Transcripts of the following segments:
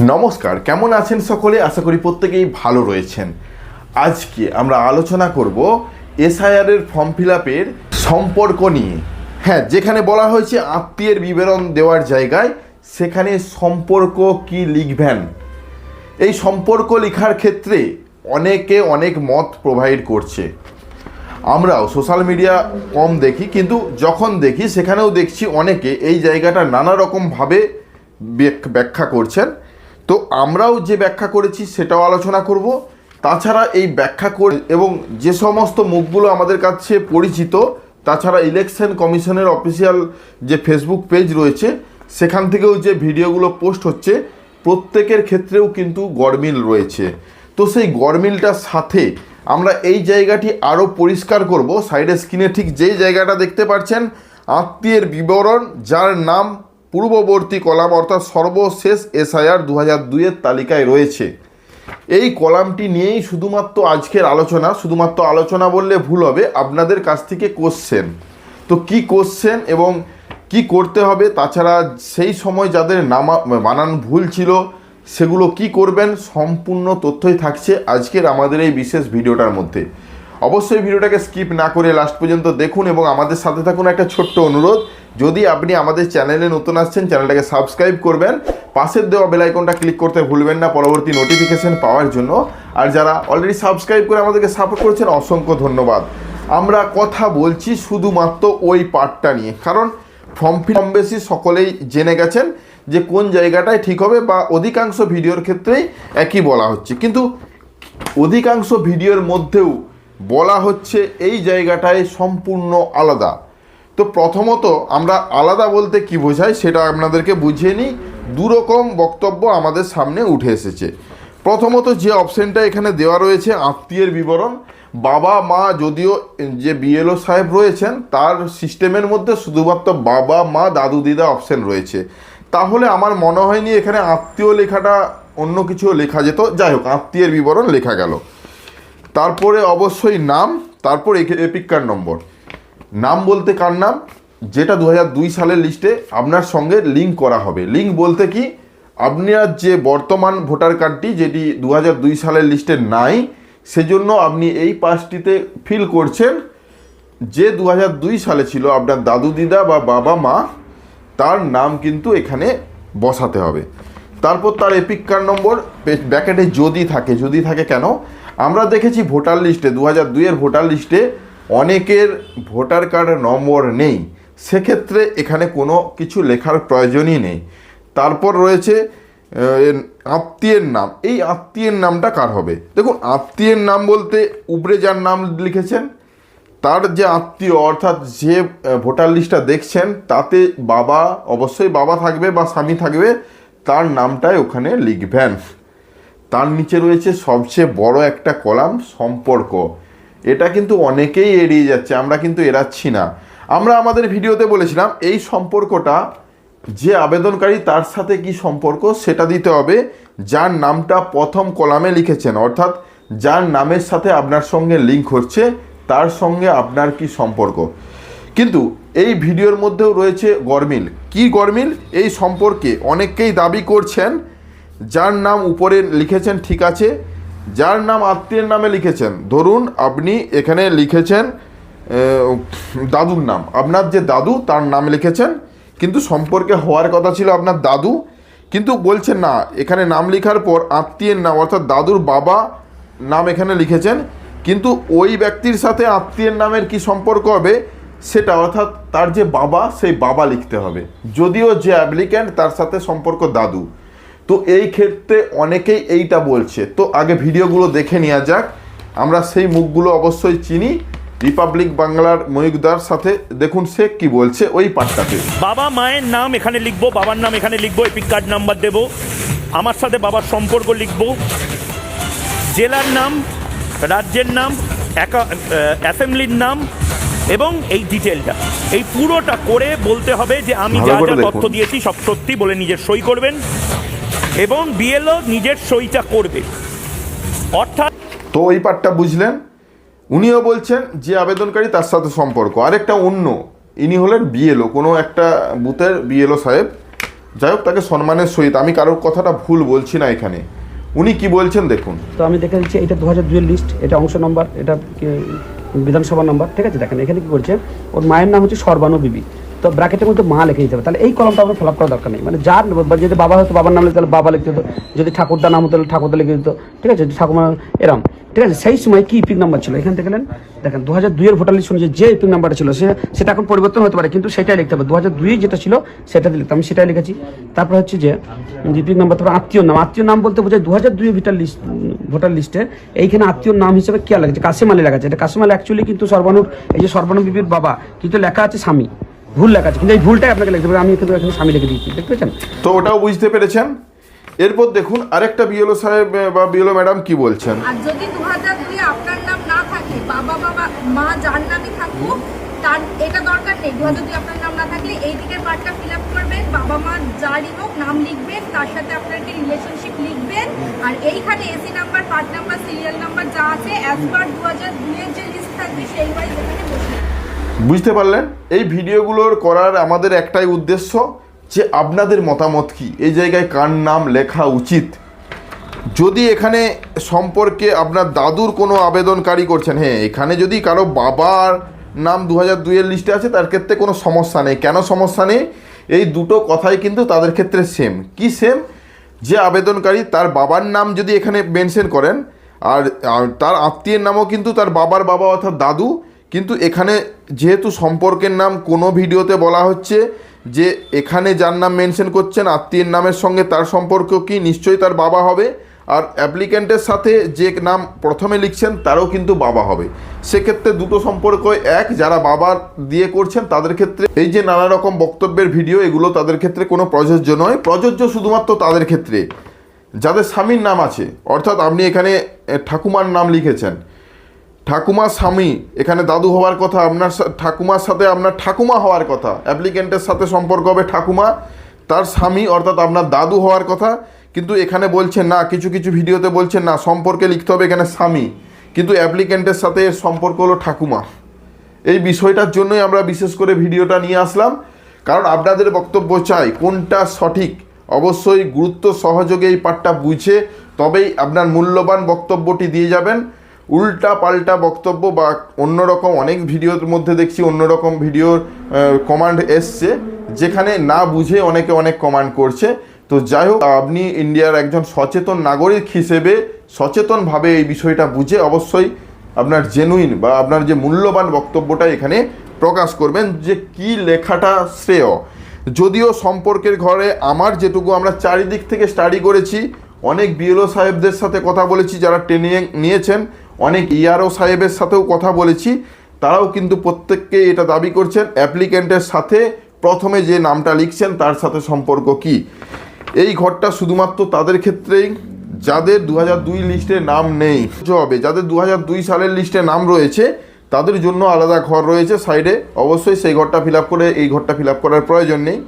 নমস্কার, কেমন আছেন সকলে? আশা করি প্রত্যেকেই ভালো রয়েছেন। আজকে আমরা আলোচনা করব এসআইআর এর ফর্ম ফিল আপের সম্পর্ক নিয়ে। হ্যাঁ যেখানে বলা হয়েছে আত্মীয়ের বিবরণ দেওয়ার জায়গায় সেখানে সম্পর্ক কি লিখবেন? এই সম্পর্ক লেখার ক্ষেত্রে অনেকে অনেক মত প্রোভাইড করছে। আমরাও সোশ্যাল মিডিয়া কম দেখি, কিন্তু যখন দেখি সেখানেও দেখছি অনেকে এই জায়গাটা নানা রকমভাবে ব্যাখ্যা করছেন। তো আমরাও যে ব্যাখ্যা করেছি সেটাও আলোচনা করব। তাছাড়া এই ব্যাখ্যা করে এবং যে সমস্ত মুখগুলো আমাদের কাছে পরিচিত, তাছাড়া ইলেকশন কমিশনের অফিসিয়াল যে ফেসবুক পেজ রয়েছে, সেখান থেকেও যে ভিডিওগুলো পোস্ট হচ্ছে, প্রত্যেকের ক্ষেত্রেও কিন্তু গরমিল রয়েছে। তো সেই গরমিলটার সাথে আমরা এই জায়গাটি আরও পরিষ্কার করব। সাইডের স্ক্রিনে ঠিক যেই জায়গাটা দেখতে পাচ্ছেন, আত্মীয়ের বিবরণ, যার নাম পূর্ববর্তী কলাম অর্থাৎ সর্বশেষ এসআইআর দু হাজার দুইয়ের তালিকায় রয়েছে। এই কলামটি নিয়েই শুধুমাত্র আজকের আলোচনা, শুধুমাত্র আলোচনা বললে ভুল হবে, আপনাদের কাছ থেকে কোশ্চেন তো কি কোশ্চেন এবং কি করতে হবে, তাছাড়া সেই সময় যাদের নামা, বানান ভুল ছিল, সেগুলো কি করবেন, সম্পূর্ণ তথ্যই থাকছে আজকের আমাদের এই বিশেষ ভিডিওটার মধ্যে। অবশ্যই ভিডিওটাকে স্কিপ না করে লাস্ট পর্যন্ত দেখুন এবং আমাদের সাথে থাকুন একটা ছোট্ট অনুরোধ। যদি আপনি আমাদের চ্যানেলে নতুন আসছেন চ্যানেলটাকে সাবস্ক্রাইব করবেন। পাশের দেওয়া বেল আইকনটা ক্লিক করতে ভুলবেন না পরবর্তী নোটিফিকেশন পাওয়ার জন্য। আর যারা অলরেডি সাবস্ক্রাইব করে আমাদেরকে সাপোর্ট করেছেন, অসংখ্য ধন্যবাদ। আমরা কথা বলছি শুধুমাত্র ওই পার্টটা নিয়ে। কারণ ফর্ম ফিল কম বেশি সকলেই জেনে গেছেন যে কোন জায়গাটায় ঠিক হবে বা অধিকাংশ ভিডিওর ক্ষেত্রেই একই বলা হচ্ছে। কিন্তু অধিকাংশ ভিডিওর মধ্যেও বলা হচ্ছে এই জায়গাটায় সম্পূর্ণ আলাদা। তো প্রথমত আমরা আলাদা বলতে কি বোঝাই সেটা আপনাদেরকে বুঝিয়ে নিই। দুরকম বক্তব্য আমাদের সামনে উঠে এসেছে। প্রথমত যে অপশনটা এখানে দেওয়া রয়েছে আত্মীয়ের বিবরণ, বাবা, মা যদিও যে বিএলও সাহেব রয়েছেন, তার সিস্টেমের মধ্যে শুধুমাত্র বাবা, মা, দাদু, দিদা অপশন রয়েছে। তাহলে আমার মনে হয়নি এখানে আত্মীয় লেখাটা অন্য কিছু লেখা যেত। যাই হোক, আত্মীয়ের বিবরণ লেখা গেল। তারপরে অবশ্যই নাম, তারপর এপিক কার্ড নম্বর। নাম বলতে কার নাম? যেটা দু দুই সালের লিস্টে আপনার সঙ্গে লিঙ্ক করা হবে। লিঙ্ক বলতে কি? আপনার যে বর্তমান ভোটার কার্ডটি, যেটি দু দুই সালের লিস্টে নাই, সেজন্য আপনি এই পাসটিতে ফিল করছেন। যে দু দুই সালে ছিল আপনার দাদু, দিদা বা বাবা, মা, তার নাম কিন্তু এখানে বসাতে হবে। তারপর তার এপিক কার্ড নম্বর, ব্যাকেটে যদি থাকে যদি থাকে কেন? আমরা দেখেছি ভোটার লিস্টে দু হাজার দুইয়ের ভোটার লিস্টে অনেকের ভোটার কার্ড নম্বর নেই। সেক্ষেত্রে এখানে কোনো কিছু লেখার প্রয়োজনই নেই। তারপর রয়েছে আত্মীয়ের নাম। এই আত্মীয়ের নামটা কার হবে? দেখুন, আত্মীয়ের নাম বলতে উপরে যার নাম লিখেছেন, তার যে আত্মীয় অর্থাৎ যে ভোটার লিস্টটা দেখছেন, তাতে বাবা, অবশ্যই বাবা থাকবে বা স্বামী থাকবে, তার নামটাই ওখানে লিখবেন। তার নিচে রয়েছে সবচেয়ে বড় একটা কলাম, সম্পর্ক। এটা কিন্তু অনেকেই এড়িয়ে যাচ্ছে, আমরা কিন্তু এড়াচ্ছি না। আমরা আমাদের ভিডিওতে বলেছিলাম, এই সম্পর্কটা যে আবেদনকারী তার সাথে কি সম্পর্ক সেটা দিতে হবে। যার নামটা প্রথম কলামে লিখেছেন, অর্থাৎ যার নামের সাথে আপনার সঙ্গে লিঙ্ক হচ্ছে, তার সঙ্গে আপনার কি সম্পর্ক। কিন্তু এই ভিডিওর মধ্যেও রয়েছে গরমিল। কি গরমিল? এই সম্পর্কে অনেকেই দাবি করছেন যার নাম উপরে লিখেছেন, ঠিক আছে। যার নাম আত্মীয়ের নামে লিখেছেন। ধরুন, আপনি এখানে লিখেছেন দাদুর নাম। আপনার যে দাদু, তার নাম লিখেছেন, কিন্তু সম্পর্কে হওয়ার কথা ছিল আপনার দাদু। কিন্তু বলছেন না, এখানে নাম লেখার পর আত্মীয়ের নাম, অর্থাৎ দাদুর বাবা নাম এখানে লিখেছেন। কিন্তু ওই ব্যক্তির সাথে আত্মীয়ের নামের কি সম্পর্ক হবে? সেটা, অর্থাৎ তার যে বাবা, সেই বাবা লিখতে হবে। যদিও যে অ্যাপ্লিক্যান্ট, তার সাথে সম্পর্ক দাদু। তো এই ক্ষেত্রে অনেকেই এইটা বলছে। তো আগে ভিডিওগুলো দেখে নেওয়া যাক। আমরা সেই মুখগুলো অবশ্যই চিনি। রিপাবলিক বাংলার ময়ূকদার সাথে দেখুন সে কি বলছে ওই পাঠটাতে। বাবা মায়ের নাম এখানে লিখব বাবার নাম এখানে লিখব এপিক কার্ড নাম্বার দেব। আমার সাথে বাবার সম্পর্ক লিখব। জেলার নাম রাজ্যের নাম অ্যাসেম্বলির নাম এবং এই ডিটেলটা এই পুরোটা করে বলতে হবে যে আমি যা যা তথ্য দিয়েছি সব সত্যি বলে নিজের সই করবেন। এবং বিএলও নিজের সইটা করবে। অর্থাৎ তো ওই পাঠটা বুঝলেন? উনিও বলছেন যে আবেদনকারী তার সাথে সম্পর্ক। আরেকটা অন্য ইনি হলেন বিএলও কোনো একটা বুথের বিএলও সাহেব। যাই হোক তাকে সম্মানের সহিত আমি কারোর কথাটা ভুল বলছি না এখানে। উনি কি বলছেন দেখুন। তো আমি দেখে দিচ্ছি এটা দু হাজার দুইয়ের লিস্ট এটা অংশ নম্বর এটা বিধানসভা নম্বর ঠিক আছে? দেখেন এখানে কি করছে? ওর মায়ের নাম হচ্ছে সর্বানু বিবি। তো ব্র্যাকেটের মধ্যে মা লিখে দিতে হবে। তাহলে এই কলমটা আপনার ফিল আপ করার দরকার নেই। মানে যার যদি বাবা হতো বাবার নাম তাহলে বাবা লিখতে হতো। যদি ঠাকুরদা নাম হতো তাহলে ঠাকুরদা লিখে দিত। ঠিক আছে? ঠাকুমা এরম। ঠিক আছে? সেই সময় কি ইপিক নাম্বার ছিল? এখান থেকে নেন। দেখেন দু হাজার দুইয়ের ভোটার লিস্ট যে ইপিক নাম্বারটা ছিল, সে সেটা এখন পরিবর্তন হতে পারে, কিন্তু সেটাই লিখতে হবে। দু হাজার দুই যেটা ছিল, সেটা লিখতে আমি সেটাই লিখেছি। তারপর হচ্ছে যে ইপিক নাম্বার তারপর আত্মীয় নাম। আত্মীয় নাম বলতে বোঝায় দু হাজার দুই ভোটার লিস্ট ভোটার লিস্টে এইখানে আত্মীয় নাম হিসেবে কে লেগেছে কাসিম আলী লেখা আছে। এটা কাসিম আলী অ্যাকচুয়ালি কিন্তু সর্বানুর এই যে সর্বানু বিবির বাবা। কিন্তু লেখা আছে স্বামী। ভুল লেখা আছে। কিন্তু এই ভুলটাই আপনাকে লিখতে হবে। আমি কিন্তু এখানে স্বামী লিখে দিয়েছি। দেখতে পেয়েছেন? তো ওটাও বুঝতে পেরেছেন? এরপর দেখুন আরেকটা বিএলও সাহেব বা বিএলও ম্যাডাম কি বলছেন? আর যদি দু হাজার দুই আপনার নাম না থাকে বাবা বাবা মা যার নামই থাকুক তার এটা দরকার নেই। দু হাজার দুই আপনার নাম না থাকলে এই দিকের পার্টটা ফিল আপ করবেন। বাবা মা যারই হোক নাম লিখবেন তার সাথে আপনার একটা রিলেশনশিপ লিখবেন। আর এইখানে AC number part number serial number যা আছে অ্যাজ পার দু হাজার দুইয়ের যে লিস্ট থাকবে সেই ওয়াইজ এখানে বসে বুঝতে পারলেন? এই ভিডিওগুলোর করার আমাদের একটাই উদ্দেশ্য যে আপনাদের মতামত কি? এই জায়গায় কার নাম লেখা উচিত? যদি এখানে সম্পর্কে আপনার দাদুর কোনো আবেদনকারী করছেন হ্যাঁ এখানে যদি কারও বাবার নাম দু হাজার দুইয়ের লিস্টে আছে, তার ক্ষেত্রে কোনো সমস্যা নেই। কেন সমস্যা নেই? এই দুটো কথাই কিন্তু তাদের ক্ষেত্রে সেম কি সেম যে আবেদনকারী তার বাবার নাম যদি এখানে মেনশন করেন আর তার আত্মীয়ের নামও কিন্তু তার বাবার বাবা অর্থাৎ দাদু কিন্তু এখানে যেহেতু সম্পর্কের নাম কোনো ভিডিওতে বলা হচ্ছে যে এখানে যার নাম মেনশন করছেন, আত্মীয়ের নামের সঙ্গে তার সম্পর্ক কি নিশ্চয়ই তার বাবা হবে? আর অ্যাপ্লিক্যান্টের সাথে যে নাম প্রথমে লিখছেন, তারও কিন্তু বাবা হবে। সেক্ষেত্রে দুটো সম্পর্ক এক, যারা বাবার দিয়ে করছেন, তাদের ক্ষেত্রে এই যে নানা রকম বক্তব্যের ভিডিও, এগুলো তাদের ক্ষেত্রে কোনো প্রযোজ্য নয়। প্রযোজ্য শুধুমাত্র তাদের ক্ষেত্রে। যাদের স্বামীর নাম আছে, অর্থাৎ আপনি এখানে ঠাকুমার নাম লিখেছেন ঠাকুমা স্বামী, এখানে দাদু হওয়ার কথা, আপনার ঠাকুমার সাথে আপনার ঠাকুমা হওয়ার কথা অ্যাপ্লিকেন্টের সাথে সম্পর্ক হবে ঠাকুমা, তার স্বামী অর্থাৎ আপনার দাদু হওয়ার কথা, কিন্তু এখানে বলছেন না, কিছু কিছু ভিডিওতে বলছেন না, সম্পর্কে লিখতে হবে এখানে স্বামী, কিন্তু অ্যাপ্লিকেন্টের সাথে এর সম্পর্ক হলো ঠাকুমা। এই বিষয়টার জন্যই আমরা বিশেষ করে ভিডিওটা নিয়ে আসলাম, কারণ আপনাদের বক্তব্য চাই, কোনটা সঠিক? অবশ্যই গুরুত্ব সহযোগে এই পাঠটা বুঝে, তবেই আপনার মূল্যবান বক্তব্যটি দিয়ে যাবেন। উল্টা পাল্টা বক্তব্য বা অন্যরকম অনেক ভিডিওর মধ্যে দেখছি, অন্যরকম ভিডিওর কমান্ড এসছে, যেখানে না বুঝে অনেকে অনেক কমান্ড করছে। তো যাই হোক, আপনি ইন্ডিয়ার একজন সচেতন নাগরিক হিসেবে সচেতনভাবে এই বিষয়টা বুঝে অবশ্যই আপনার জেনুইন বা আপনার যে মূল্যবান বক্তব্যটা এখানে প্রকাশ করবেন যে কি লেখাটা শ্রেয়। যদিও সম্পর্কের ঘরে আমার যেটুকু আমরা চারিদিক থেকে স্টাডি করেছি, অনেক বিএলও সাহেবদের সাথে কথা বলেছি, যারা ট্রেনিং নিয়েছেন অনেক ইআরও সাহেবের সাথেও কথা বলেছি, তারাও কিন্তু প্রত্যেককে এটা দাবি করছেন, অ্যাপ্লিক্যান্টের সাথে প্রথমে যে নামটা লিখছেন তার সাথে সম্পর্ক কি। এই ঘরটা শুধুমাত্র তাদের ক্ষেত্রেই, যাদের দু দুই লিস্টে নাম নেই হবে, যাদের দু দুই সালের লিস্টে নাম রয়েছে, তাদের জন্য আলাদা ঘর রয়েছে সাইডে। অবশ্যই সেই ঘরটা ফিল করে, এই ঘরটা ফিল করার প্রয়োজন নেই।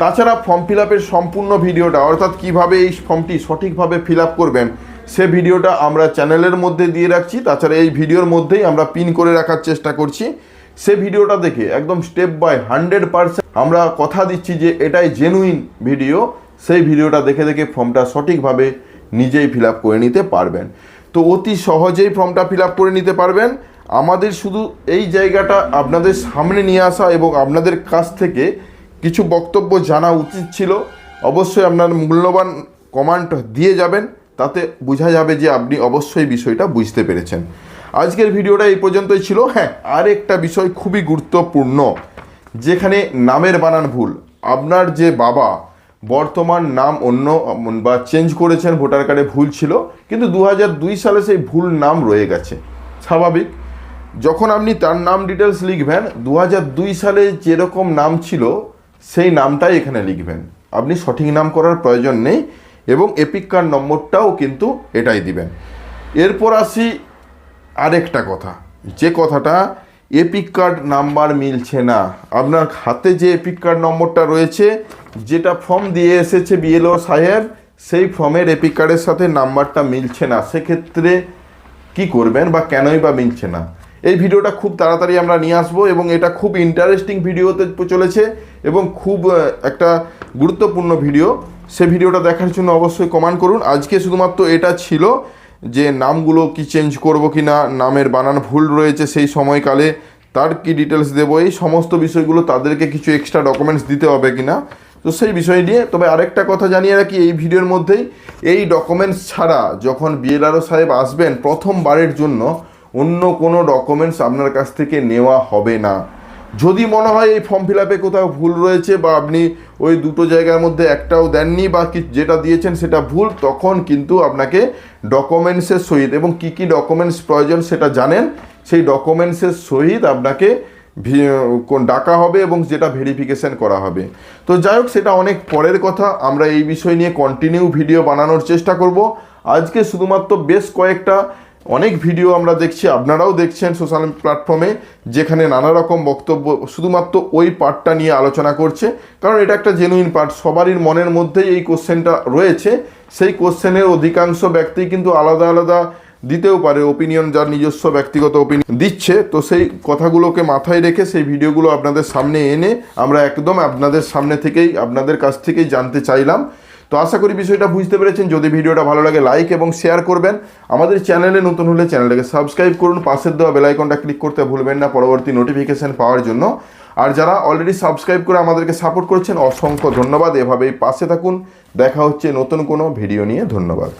তাছাড়া ফর্ম ফিল সম্পূর্ণ ভিডিওটা, অর্থাৎ কীভাবে এই ফর্মটি সঠিকভাবে ফিল করবেন সে ভিডিওটা আমরা চ্যানেলের মধ্যে দিয়ে রাখছি, তাছাড়া এই ভিডিওর মধ্যেই আমরা পিন করে রাখার চেষ্টা করছি। সে ভিডিওটা দেখে একদম স্টেপ বাই হান্ড্রেড পারসেন্ট আমরা কথা দিচ্ছি যে এটাই জেনুইন ভিডিও, সেই ভিডিওটা দেখে দেখে ফর্মটা সঠিকভাবে নিজেই ফিল করে নিতে পারবেন। তো অতি সহজেই ফর্মটা ফিল করে নিতে পারবেন। আমাদের শুধু এই জায়গাটা আপনাদের সামনে নিয়ে আসা এবং আপনাদের কাছ থেকে কিছু বক্তব্য জানা উচিত ছিল। অবশ্যই আপনার মূল্যবান কমান্ড দিয়ে যাবেন। তাতে বোঝা যাবে যে আপনি অবশ্যই বিষয়টা বুঝতে পেরেছেন। আজকের ভিডিওটা এই পর্যন্তই ছিল। হ্যাঁ আর একটা বিষয় খুবই গুরুত্বপূর্ণ, যেখানে নামের বানান ভুল। আপনার যে বাবা বর্তমান নাম অন্য, বা চেঞ্জ করেছেন, ভোটার কার্ডে ভুল ছিল, কিন্তু দু সালে সেই ভুল নাম রয়ে গেছে। স্বাভাবিক। যখন আপনি তার নাম ডিটেলস লিখবেন দু সালে যেরকম নাম ছিল, সেই নামটাই এখানে লিখবেন। আপনি সঠিক নাম করার প্রয়োজন নেই। এবং এপিক কার্ড নম্বরটাও কিন্তু এটাই দিবেন। এরপর আসি আরেকটা কথা। যে কথাটা এপিক কার্ড নাম্বার মিলছে না। আপনার হাতে যে এপিক কার্ড নম্বরটা রয়েছে, যেটা ফর্ম দিয়ে এসেছে বিএলও সাহেব, সেই ফর্মের এপিক কার্ডের সাথে নাম্বারটা মিলছে না। সেক্ষেত্রে কি করবেন বা কেনই বা মিলছে না? এই ভিডিওটা খুব তাড়াতাড়ি আমরা নিয়ে আসব এবং এটা খুব ইন্টারেস্টিং ভিডিওতে চলেছে এবং খুব একটা গুরুত্বপূর্ণ ভিডিও সে ভিডিওটা দেখার জন্য অবশ্যই কমেন্ট করুন। আজকে শুধুমাত্র এটা ছিল যে নামগুলো কি চেঞ্জ করব কি না নামের বানান ভুল রয়েছে সেই সময়কালে, তার কি ডিটেলস দেবো, এই সমস্ত বিষয়গুলো তাদেরকে কিছু এক্সট্রা ডকুমেন্টস দিতে হবে কি না তো সেই বিষয় নিয়ে তবে আরেকটা কথা জানিয়ে রাখি এই ভিডিওর মধ্যেই, এই ডকুমেন্টস ছাড়া যখন বিএলআরও সাহেব আসবেন প্রথমবারের জন্য অন্য কোনো ডকুমেন্টস আপনার কাছ থেকে নেওয়া হবে না। যদি মনে হয় এই ফর্ম ফিল আপে কোথাও ভুল রয়েছে বা আপনি ওই দুটো জায়গার মধ্যে একটাও দেননি বা কি যেটা দিয়েছেন সেটা ভুল, তখন কিন্তু আপনাকে ডকুমেন্টসের সহিত এবং কি কি ডকুমেন্টস প্রয়োজন সেটা জানেন। সেই ডকুমেন্টসের সহিত আপনাকে কোন ডাকা হবে এবং যেটা ভেরিফিকেশন করা হবে। তো যাই হোক, সেটা অনেক পরের কথা। আমরা এই বিষয় নিয়ে কন্টিনিউ ভিডিও বানানোর চেষ্টা করব। আজকে শুধুমাত্র বেশ কয়েকটা অনেক ভিডিও আমরা দেখছি, আপনারাও দেখছেন সোশ্যাল প্ল্যাটফর্মে, যেখানে নানা রকম বক্তব্য, শুধুমাত্র ওই পার্টটা নিয়ে আলোচনা করছে। কারণ এটা একটা জেনুইন পার্ট সবারই মনের মধ্যেই এই কোশ্চেনটা রয়েছে। সেই কোশ্চেনের অধিকাংশ ব্যক্তি কিন্তু আলাদা আলাদা দিতেও পারে ওপিনিয়ন যার নিজস্ব ব্যক্তিগত ওপিনিয়ন দিচ্ছে। তো সেই কথাগুলোকে মাথায় রেখে সেই ভিডিওগুলো আপনাদের সামনে এনে আমরা একদম আপনাদের সামনে থেকেই, আপনাদের কাছ থেকেই জানতে চাইলাম। তো আশা করি বিষয়টা বুঝতে পেরেছেন। যদি ভিডিওটা ভালো লাগে লাইক এবং শেয়ার করবেন। আমাদের চ্যানেলে নতুন হলে চ্যানেলটাকে সাবস্ক্রাইব করুন। পাশের দেওয়া বেলাইকনটা ক্লিক করতে ভুলবেন না পরবর্তী নোটিফিকেশান পাওয়ার জন্য। আর যারা অলরেডি সাবস্ক্রাইব করে আমাদেরকে সাপোর্ট করছেন, অসংখ্য ধন্যবাদ। এভাবেই পাশে থাকুন। দেখা হচ্ছে নতুন কোনো ভিডিও নিয়ে। ধন্যবাদ।